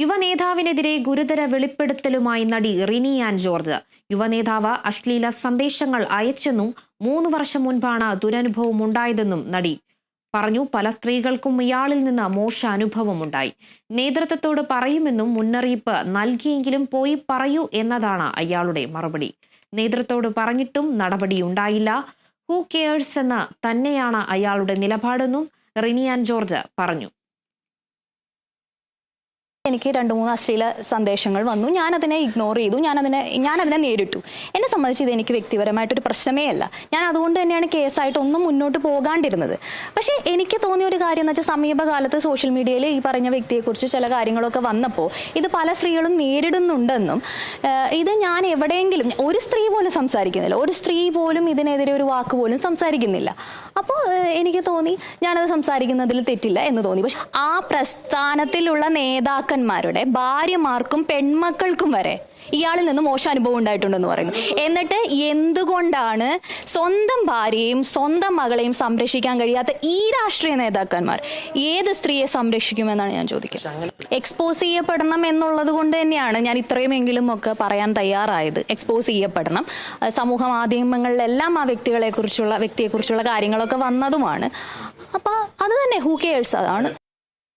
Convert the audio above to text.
യുവനേതാവിനെതിരെ ഗുരുതര വെളിപ്പെടുത്തലുമായി നടി Rini an George. യുവനേതാവ് അശ്ലീല സന്ദേശങ്ങൾ അയച്ചെന്നും മൂന്ന് വർഷം മുൻപാണ് ദുരനുഭവം ഉണ്ടായതെന്നും നടി പറഞ്ഞു. പല സ്ത്രീകൾക്കും ഇയാളിൽ നിന്ന് മോശ അനുഭവമുണ്ടായി. നേതൃത്വത്തോട് പറയുമെന്നും മുന്നറിയിപ്പ് നൽകിയെങ്കിലും പോയി പറയൂ എന്നതാണ് അയാളുടെ മറുപടി. നേതൃത്വത്തോട് പറഞ്ഞിട്ടും നടപടിയുണ്ടായില്ല. ഹൂ കെയേഴ്സ് എന്ന് തന്നെയാണ് അയാളുടെ നിലപാടെന്നും റിനിയാൻ ജോർജ് പറഞ്ഞു. എനിക്ക് രണ്ട് മൂന്ന് അശ്ലീല സന്ദേശങ്ങൾ വന്നു. ഞാനതിനെ ഇഗ്നോർ ചെയ്തു. ഞാനതിനെ ഞാനതിനെ നേരിട്ടു. എന്നെ സംബന്ധിച്ച് ഇത് എനിക്ക് വ്യക്തിപരമായിട്ടൊരു പ്രശ്നമേ അല്ല. ഞാൻ അതുകൊണ്ട് തന്നെയാണ് കേസായിട്ട് ഒന്നും മുന്നോട്ട് പോകാണ്ടിരുന്നത്. പക്ഷേ എനിക്ക് തോന്നിയ ഒരു കാര്യം എന്ന് വെച്ചാൽ സമീപകാലത്ത് സോഷ്യൽ മീഡിയയിൽ ഈ പറഞ്ഞ വ്യക്തിയെക്കുറിച്ച് ചില കാര്യങ്ങളൊക്കെ വന്നപ്പോൾ ഇത് പല സ്ത്രീകളും നേരിടുന്നുണ്ടെന്നും ഇത് ഞാൻ എവിടെയെങ്കിലും ഒരു സ്ത്രീ പോലും സംസാരിക്കുന്നില്ല. ഒരു സ്ത്രീ പോലും ഇതിനെതിരെ ഒരു വാക്ക് പോലും സംസാരിക്കുന്നില്ല. അപ്പോൾ എനിക്ക് തോന്നി ഞാനത് സംസാരിക്കുന്നതിൽ തെറ്റില്ല എന്ന് തോന്നി. പക്ഷെ ആ പ്രസ്ഥാനത്തിലുള്ള നേതാക്കന്മാരുടെ ഭാര്യമാർക്കും പെൺമക്കൾക്കും വരെ ഇയാളിൽ നിന്ന് മോശം അനുഭവം ഉണ്ടായിട്ടുണ്ടെന്ന് പറയുന്നു. എന്നിട്ട് എന്തുകൊണ്ടാണ് സ്വന്തം ഭാര്യയും സ്വന്തം മകളെയും സംരക്ഷിക്കാൻ കഴിയാത്ത ഈ രാഷ്ട്രീയ നേതാക്കന്മാർ ഏത് സ്ത്രീയെ സംരക്ഷിക്കുമെന്നാണ് ഞാൻ ചോദിക്കുന്നത്? എക്സ്പോസ് ചെയ്യപ്പെടണം എന്നുള്ളത് കൊണ്ട് തന്നെയാണ് ഞാൻ ഇത്രയുമെങ്കിലും ഒക്കെ പറയാൻ തയ്യാറായത്. എക്സ്പോസ് ചെയ്യപ്പെടണം. സമൂഹ മാധ്യമങ്ങളിലെല്ലാം ആ വ്യക്തികളെ കുറിച്ചുള്ള വ്യക്തിയെക്കുറിച്ചുള്ള കാര്യങ്ങളൊക്കെ വന്നതുമാണ്. അപ്പോൾ അത് തന്നെ ഹൂ കെയേഴ്സ് അതാണ്